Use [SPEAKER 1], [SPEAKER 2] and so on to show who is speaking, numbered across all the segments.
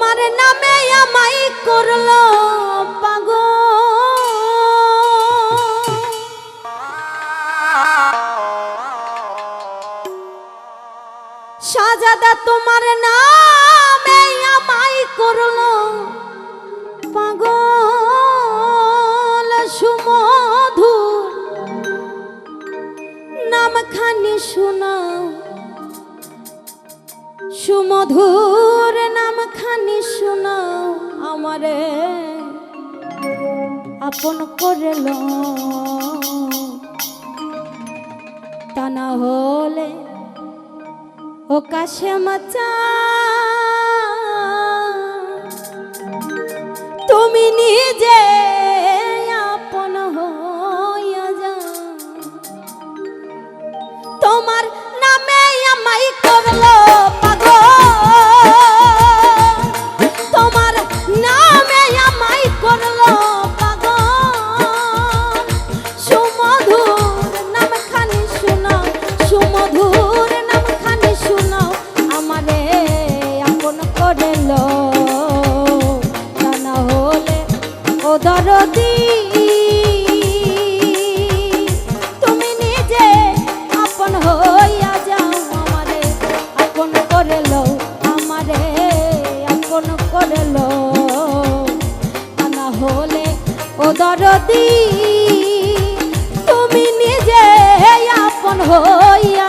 [SPEAKER 1] তোমার নামে আমাই করল পাগ সাজাদা তোমার নামে আমাই করল আপন করে ল তা না হলে ও কাশে মাচা। তুমি নিয়ে দরদি তুমি নিজে আপন হইয়া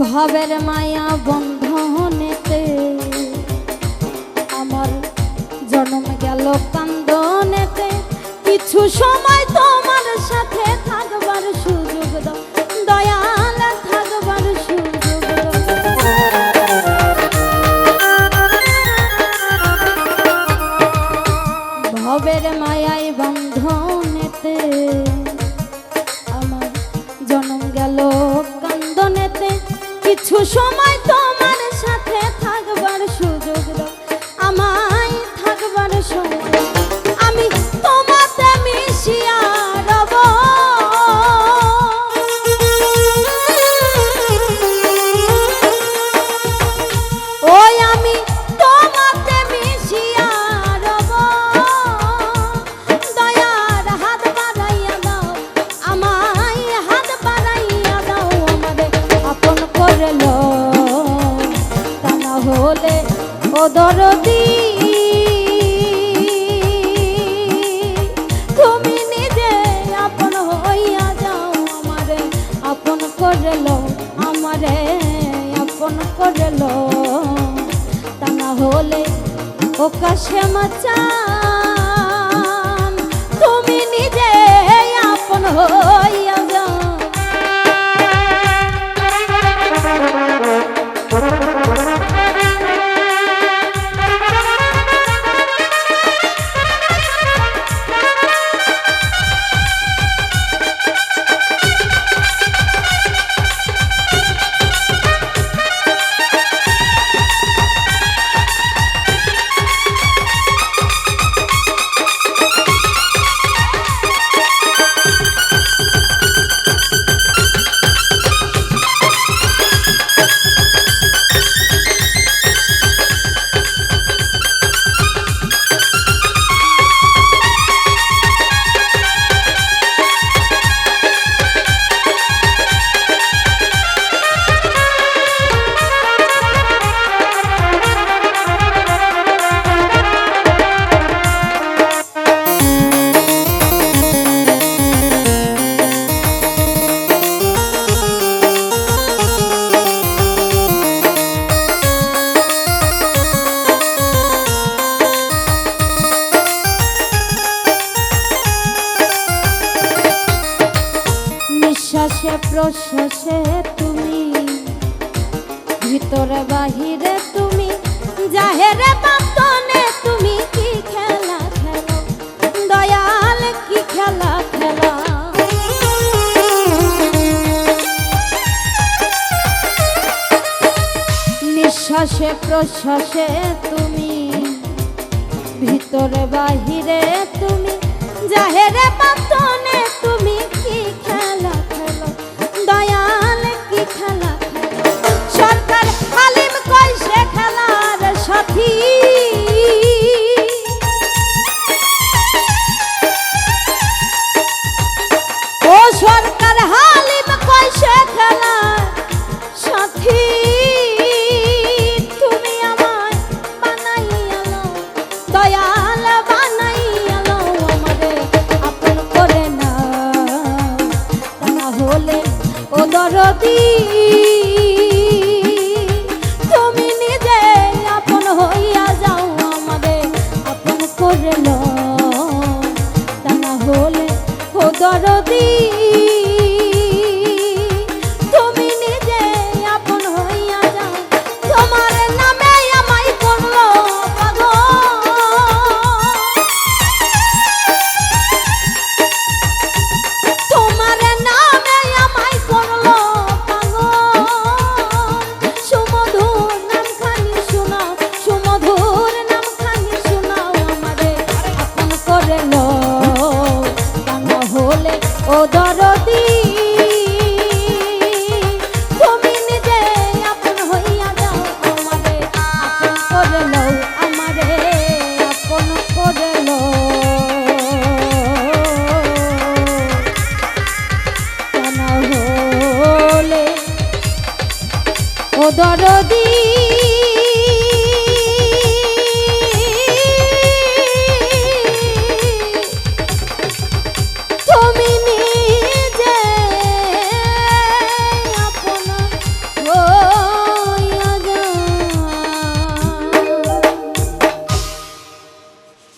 [SPEAKER 1] ভবের মায়া বন্ধনেতে আমার জন্ম গেল কান্দনেতে। কিছু সময় তোমার সাথে থাকবার সুযোগ দাও। দরদি। তুমি নিজে আপন হইয়া যাও আমারে, আপন করল আমারে, আপন করল। তা না হলে ও চান তুমি নিজে আপন হইয়া প্রশ্বাসে তুমি, ভিতরে বাহিরে তুমি, জাহেরে বাতনে তুমি কি খেলা খেলো? দয়াল, কি খেলা খেলা? নিঃশ্বাসে, প্রশ্বাসে তুমি, ভিতরে বাহিরে তুমি, জাহেরে পাতনে তুমি